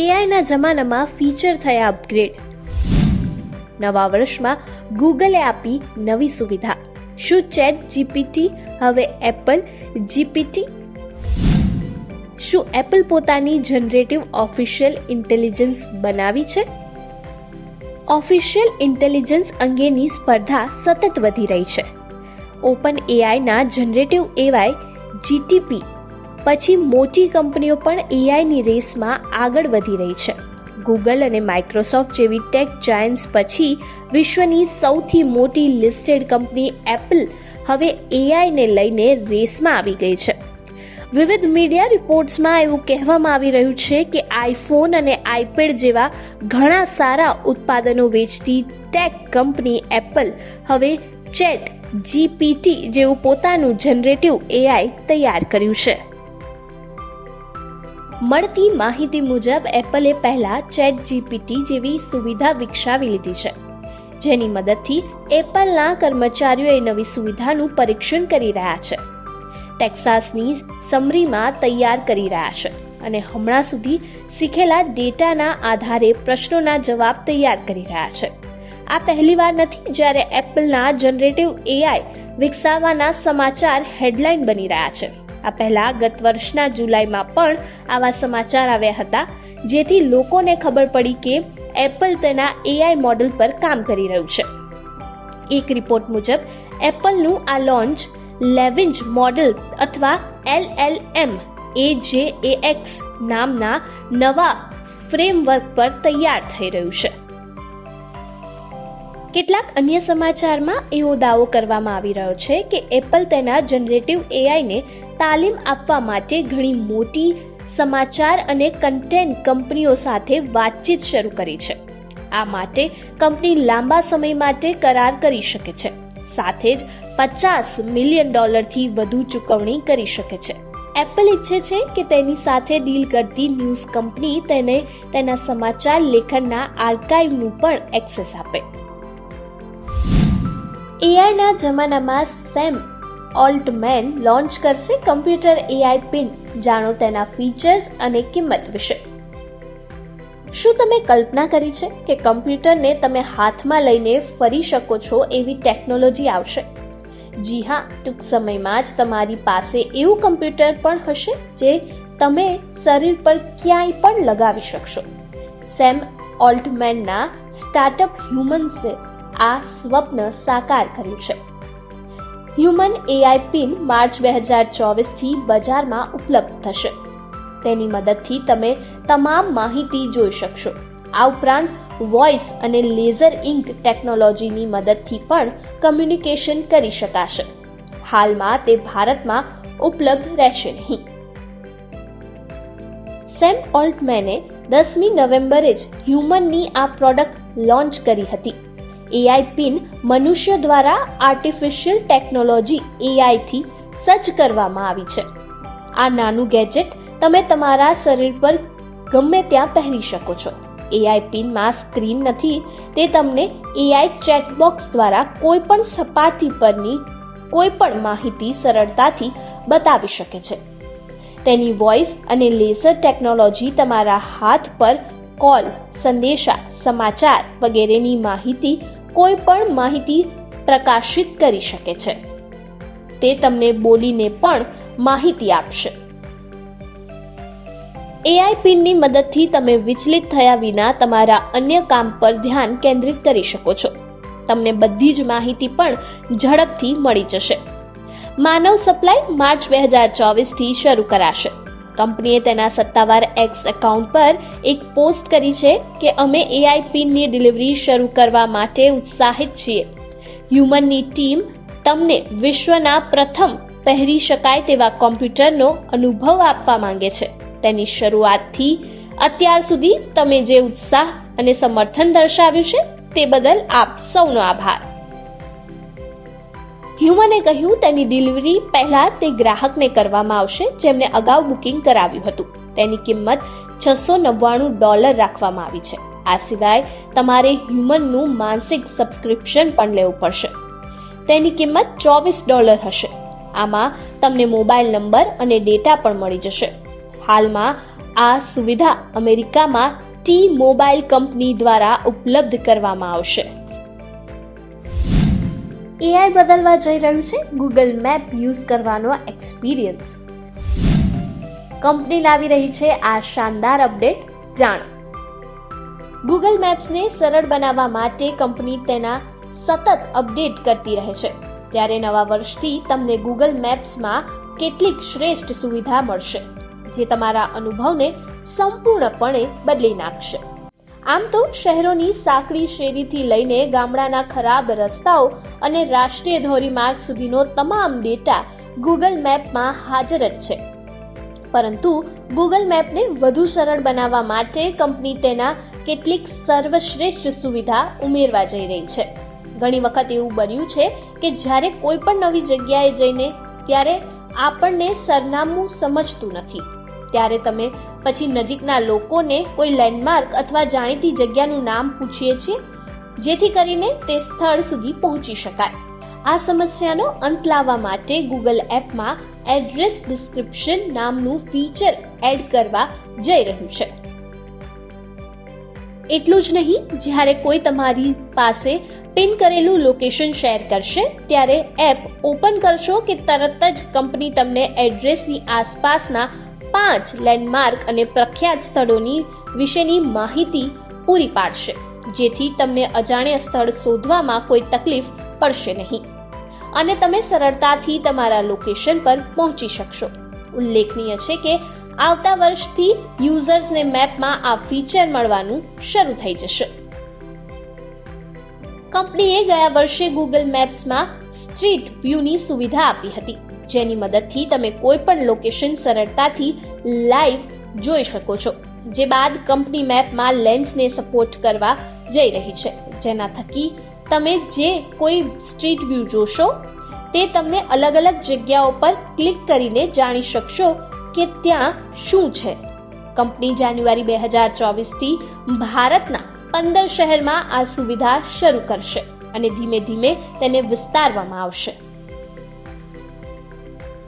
એઆઈના જમાનામાં ફીચર થયા અપગ્રેડ નવા વર્ષમાં ગૂગલે આપી નવી સુવિધા. શું ચેટ જીપીટી હવે એપલ જીપીટી શું એપલ પોતાની જનરેટિવ ઓફિશિયલ ઇન્ટેલિજન્સ બનાવી છે? ઓફિશિયલ ઇન્ટેલિજન્સ અંગેની સ્પર્ધા સતત વધી રહી છે. ઓપન એઆઈના જનરેટિવ એવાય જીટીપી પછી મોટી કંપનીઓ પણ એઆઈની રેસમાં આગળ વધી રહી છે. ગૂગલ અને માઇક્રોસોફ્ટ જેવી ટેક જાયન્ટ્સ પછી વિશ્વની સૌથી મોટી લિસ્ટેડ કંપની એપલ હવે એઆઈને લઈને રેસમાં આવી ગઈ છે. વિવિધ મીડિયા રિપોર્ટ્સમાં એવું કહેવામાં આવી રહ્યું છે કે આઈફોન અને આઈપેડ જેવા ઘણા સારા ઉત્પાદનો વેચતી ટેક કંપની એપલ હવે ચેટ જીપીટી જેવું પોતાનું જનરેટિવ એઆઈ તૈયાર કર્યું છે. મળતી માહિતી મુજબ એપલે પહેલા ચેટ જીપીટી જેવી સુવિધા વિકસાવી લીધી છે. જેની મદદથી એપલના કર્મચારીઓ એ નવી સુવિધાનું પરીક્ષણ કરી રહ્યા છે. ટેક્સાસની સમરીમાં તૈયાર કરી રહ્યા છે અને હમણાં સુધી શીખેલા ડેટાના આધારે પ્રશ્નોના જવાબ તૈયાર કરી રહ્યા છે. આ પહેલીવાર નથી જ્યારે એપલના જનરેટિવ એઆઈ વિકસાવવાના સમાચાર હેડલાઇન બની રહ્યા છે. આ પહેલાં ગત વર્ષના જુલાઈમાં પણ આવા સમાચાર આવ્યા હતા, જેથી લોકોને ખબર પડી કે એપલ તેના એઆઈ મોડલ પર કામ કરી રહ્યું છે. એક રિપોર્ટ મુજબ, એપલનું આ લોન્ચ લેવિન્જ મોડલ અથવા L L M A J A X નામના નવા ફ્રેમવર્ક પર તૈયાર થઈ રહ્યું છે. કેટલાક અન્ય સમાચારમાં એવો દાવો કરવામાં આવી રહ્યો છે કે એપલ તેના જનરેટિવ એઆઈને તાલીમ આપવા માટે ઘણી મોટી સમાચાર અને કન્ટેન્ટ કંપનીઓ સાથે વાતચીત શરૂ કરી છે. આ માટે કંપની લાંબા સમય માટે કરાર કરી શકે છે. સાથે જ પચાસ મિલિયન ડોલરથી વધુ ચૂકવણી કરી શકે છે. એપલ ઈચ્છે છે કે તેની સાથે ડીલ કરતી ન્યૂઝ કંપની તેને તેના સમાચાર લેખનના આર્કાઇવનું પણ એક્સેસ આપે. એઆઈના જમાનામાં સેમ ઓલ્ટમેન લોન્ચ કરશે કમ્પ્યુટર એઆઈ પિન જાણો તેના ફીચર્સ અને કિંમત વિશે. શું તમે કલ્પના કરી છે કે કમ્પ્યુટરને તમે હાથમાં લઈને ફરી શકો છો એવી ટેકનોલોજી આવશે? જી હા, ટૂંક સમયમાં જ તમારી પાસે એવું કમ્પ્યુટર પણ હશે જે તમે શરીર પર ક્યાંય પણ લગાવી શકશો. સેમ ઓલ્ટમેનના સ્ટાર્ટઅપ હ્યુમન્સે આ સ્વપ્ન સાકાર કર્યું છે. હ્યુમન એઆઈ પિન માર્ચ બે હજાર ચોવીસથી બજારમાં ઉપલબ્ધ થશે. તેની મદદથી તમે તમામ માહિતી જોઈ શકશો. આ ઉપરાંત વોઇસ અને લેઝર ઇન્ક ટેકનોલોજીની મદદથી પણ કમ્યુનિકેશન કરી શકાશે. હાલમાં તે ભારતમાં ઉપલબ્ધ રહેશે નહીં. સેમ ઓલ્ટમેને દસમી નવેમ્બરે જ હ્યુમનની આ પ્રોડક્ટ લોન્ચ કરી હતી. એઆઈ પિન મનુષ્ય દ્વારા આર્ટિફિશિયલ ટેકનોલોજી એઆઈથી સજ્જ કરવામાં આવી છે. આ નાનું ગેજેટ તમે તમારા શરીર પર ગમે ત્યાં પહેરી શકો છો. એઆઈ પિનમાં સ્ક્રીન નથી, તે તમને એઆઈ ચેટબોક્સ દ્વારા કોઈ પણ સપાટી પરની કોઈ પણ માહિતી સરળતાથી બતાવી શકે છે. તેની વોઇસ અને લેઝર ટેકનોલોજી તમારા હાથ પર કોલ સંદેશા, સમાચાર વગેરેની માહિતી કોઈ પણ માહિતી પ્રકાશિત કરી શકે છે. તે તમને બોલીને પણ માહિતી આપશે. એઆઈ પિનની મદદથી તમે વિચલિત થયા વિના તમારા અન્ય કામ પર ધ્યાન કેન્દ્રિત કરી શકો છો. તમને બધી જ માહિતી પણ ઝડપથી મળી જશે. માનવ સપ્લાય માર્ચ બે હજાર ચોવીસથી શરૂ કરાશે. કંપનીએ તેના સત્તાવાર એક્સ એકાઉન્ટ પર એક પોસ્ટ કરી છે કે અમે એઆઈ પિનની ડિલિવરી શરૂ કરવા માટે ઉત્સાહિત છીએ. હ્યુમનની ટીમ તમને વિશ્વના પ્રથમ પહેરી શકાય તેવા કોમ્પ્યુટરનો અનુભવ આપવા માંગે છે. તેની શરૂઆતથી અત્યાર સુધી તમે જે ઉત્સાહ અને સમર્થન દર્શાવ્યું છે તે બદલ આપ સૌનો આભાર. હ્યુમને કહ્યું, તેની ડિલિવરી પહેલા તે ગ્રાહકને કરવામાં આવશે, જેમને અગાઉ બુકિંગ કરાવ્યું હતું. તેની કિંમત છસો નવ્વાણું ડોલર રાખવામાં આવી છે. આ સિવાય તમારે હ્યુમનનું માનસિક સબસ્ક્રિપ્શન પણ લેવું પડશે. તેની કિંમત ચોવીસ ડોલર હશે. આમાં તમને મોબાઈલ નંબર અને ડેટા પણ મળી જશે. હાલમાં આ સુવિધા અમેરિકામાં ટી મોબાઈલ કંપની દ્વારા ઉપલબ્ધ કરવામાં આવશે. એઆઈ બદલવા જઈ રહ્યું છે. ગૂગલ મેપ યુઝ કરવાનો એક્સપિરિયન્સ કંપની લાવી રહી છે આ શાનદાર અપડેટ જાણો. ગૂગલ મેપ્સને સરળ બનાવવા માટે કંપની તેના સતત અપડેટ કરતી રહે છે. ત્યારે નવા વર્ષથી તમને ગૂગલ મેપ્સમાં કેટલીક શ્રેષ્ઠ સુવિધા મળશે, જે તમારા અનુભવને સંપૂર્ણપણે બદલી નાખશે. આમ તો શહેરોની સાંકડી શેરીથી લઈને ગામડાના ખરાબ રસ્તાઓ અને રાષ્ટ્રીય ધોરીમાર્ગ સુધીનો તમામ ડેટા ગૂગલ મેપમાં હાજર જ છે. પરંતુ ગૂગલ મેપને વધુ સરળ બનાવવા માટે કંપની તેના કેટલીક સર્વશ્રેષ્ઠ સુવિધા ઉમેરવા જઈ રહી છે. ઘણી વખત એવું બન્યું છે કે જ્યારે કોઈ પણ નવી જગ્યાએ જઈને, ત્યારે આપણને સરનામું સમજતું નથી. ત્યારે તમે પછી નજીકના લોકોને કોઈ લેન્ડમાર્ક અથવા જાણીતી જગ્યાનું નામ પૂછીએ છીએ, જેથી કરીને તે સ્થળ સુધી પહોંચી શકાય. આ સમસ્યાનો અંત લાવવા માટે ગૂગલ એપમાં એડ્રેસ ડિસ્ક્રિપ્શન નામનું ફીચર એડ કરવા જઈ રહ્યું છે. એટલું જ નહીં, જ્યારે કોઈ તમારી પાસે પિન કરેલું લોકેશન શેર કરશે, ત્યારે એપ ઓપન કરશો કે તરત જ કંપની તમને એડ્રેસની આસપાસના પાંચ લેન્ડમાર્ક અને પ્રખ્યાત સ્થળોની વિશેની માહિતી પૂરી પાડશે, જેથી તમને અજાણ્યા સ્થળ શોધવામાં કોઈ તકલીફ પડશે નહીં. અને તમે સરળતાથી તમારા લોકેશન પર પહોંચી શકશો. ઉલ્લેખનીય છે કે આવતા વર્ષથી યુઝર્સને મેપમાં આ ફીચર મળવાનું શરૂ થઈ જશે. કંપનીએ ગયા વર્ષે ગૂગલ મેપ્સમાં સ્ટ્રીટ વ્યૂની સુવિધા આપી હતી. જેની મદદથી તમે કોઈ પણ લોકેશન સરળતાથી લાઈવ જોઈ શકો છો, જે બાદ કંપની મેપમાં લેન્સને સપોર્ટ કરવા જઈ રહી છે. જેના થકી તમે જે કોઈ સ્ટ્રીટ વ્યૂ જોશો, તે તમને અલગ અલગ જગ્યાઓ પર ક્લિક કરીને જાણી શકશો કે ત્યાં શું છે. કંપની જાન્યુઆરી બે હજાર ચોવીસથી ભારતના પંદર શહેરમાં આ સુવિધા શરૂ કરશે અને ધીમે ધીમે તેને વિસ્તારવામાં આવશે.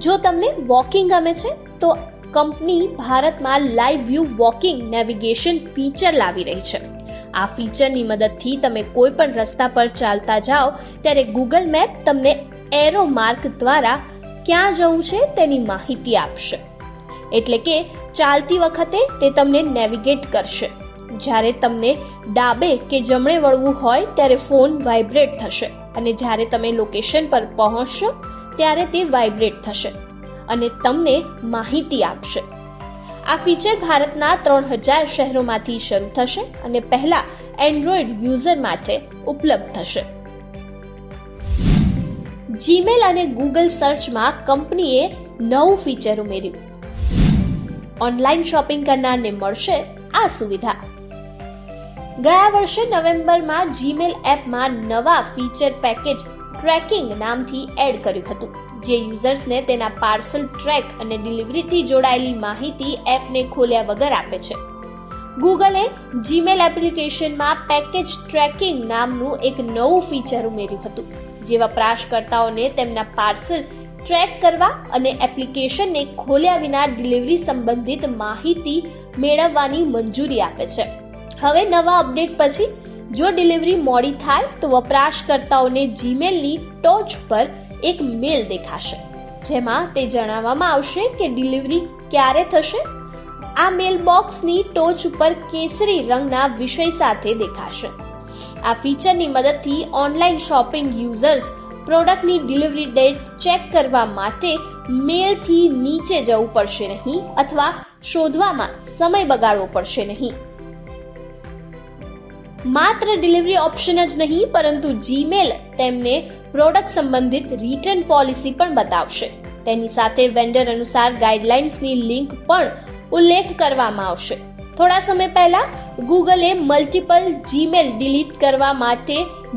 જો તમને વોકિંગ ગમે છે, તો કંપની ભારતમાં live view walking navigation feature લાવી રહી છે. આ ફીચરની મદદથી તમે કોઈ પણ રસ્તા પર ચાલતા જાઓ, ત્યારે ગૂગલ મેપ તમને એરો માર્ક દ્વારા ક્યાં જવું છે તેની માહિતી આપશે. એટલે કે ચાલતી વખતે તે તમને નેવિગેટ કરશે. જ્યારે તમને ડાબે કે જમણે વળવું હોય, ત્યારે ફોન વાઇબ્રેટ થશે. અને જ્યારે તમે લોકેશન પર પહોંચશો ત્યારે તે વાઇબ્રેટ થશે અને તમને માહિતી આપશે. આ ફીચર ભારતના ત્રણ હજાર શહેરોમાંથી શરૂ થશે અને પહેલા એન્ડ્રોઈડ યુઝર માટે ઉપલબ્ધ થશે. જીમેલ અને ગૂગલ સર્ચમાં કંપનીએ નવું ફીચર ઉમેર્યું. ઓનલાઈન શોપિંગ કરનારને મળશે આ સુવિધા. ગયા વર્ષે નવેમ્બરમાં જીમેલ એપમાં નવા ફીચર પેકેજ ટ્રેકિંગ નામથી એડ કર્યું હતું, જે યુઝર્સને તેના પાર્સલ ટ્રેક અને ડિલિવરીથી જોડાયેલી માહિતી એપને ખોલ્યા વગર આપે છે. ગૂગલે જીમેલ એપ્લિકેશનમાં પેકેજ ટ્રેકિંગ નામનું એક નવું ફીચર ઉમેર્યું હતું જે વપરાશકર્તાઓને તેમના પાર્સલ ટ્રેક કરવા અને એપ્લિકેશનને ખોલ્યા વિના ડિલિવરી સંબંધિત માહિતી મેળવવાની મંજૂરી આપે છે. હવે નવા અપડેટ પછી જો ડિલિવરી મોડી થાય તો વપરાશકર્તાઓને જીમેલની ટોચ પર એક મેલ દેખાશે, જેમાં તે જણાવવામાં આવશે કે ડિલિવરી ક્યારે થશે. આ મેલ બોક્સની ટોચ ઉપર કેસરી રંગના વિષય સાથે દેખાશે. આ ફીચરની મદદથી ઓનલાઈન શોપિંગ યુઝર્સ પ્રોડક્ટની ડિલિવરી ડેટ ચેક કરવા માટે મેલથી નીચે જવું પડશે નહીં અથવા શોધવામાં સમય બગાડવો પડશે નહીં. માત્ર ડિલિવરી ઓપ્શન જ નહીં, પરંતુ જીમેલ તેમને પ્રોડક્ટ સંબંધિત રિટર્ન પોલિસી પણ બતાવશે. તેની સાથે વેન્ડર અનુસાર ગાઈડલાઇન્સની લિંક પણ ઉલ્લેખ કરવામાં આવશે. થોડા સમય પહેલા ગૂગલે મલ્ટિપલ જીમેલ ડિલીટ કરવા માટે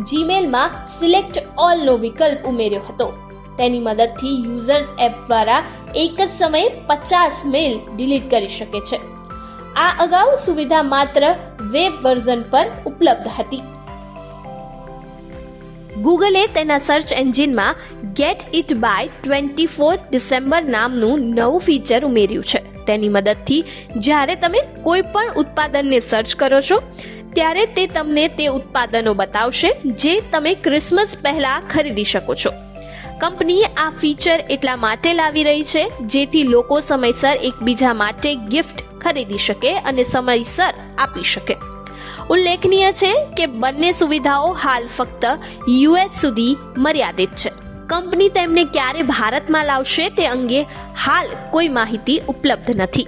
જીમેલમાં સિલેક્ટ ઓલનો વિકલ્પ ઉમેર્યો હતો. તેની મદદથી યુઝર્સ એપ દ્વારા એક જ સમયે પચાસ મેલ ડિલીટ કરી શકે છે. આ અગાઉ સુવિધા માત્ર વેબ વર્ઝન પર ઉપલબ્ધ હતી. ગૂગલે તેના સર્ચ એન્જિનમાં get it by twenty four December નામનું નવું ફીચર ઉમેર્યું છે. તેની મદદથી જ્યારે તમે કોઈ પણ ઉત્પાદનને સર્ચ કરો છો, ત્યારે તે તમને તે ઉત્પાદનો બતાવશે જે તમે ક્રિસમસ પહેલાં ખરીદી શકો છો. કંપની આ ફીચર એટલા માટે લાવી રહી છે જેથી લોકો સમયસર એકબીજા માટે ગિફ્ટ ખરીદી શકે અને સમયસર આપી શકે. ઉલ્લેખનીય છે કે બંને સુવિધાઓ હાલ ફક્ત યુએસ સુધી મર્યાદિત છે. કંપની તેમને ક્યારે ભારતમાં લાવશે તે અંગે હાલ કોઈ માહિતી ઉપલબ્ધ નથી.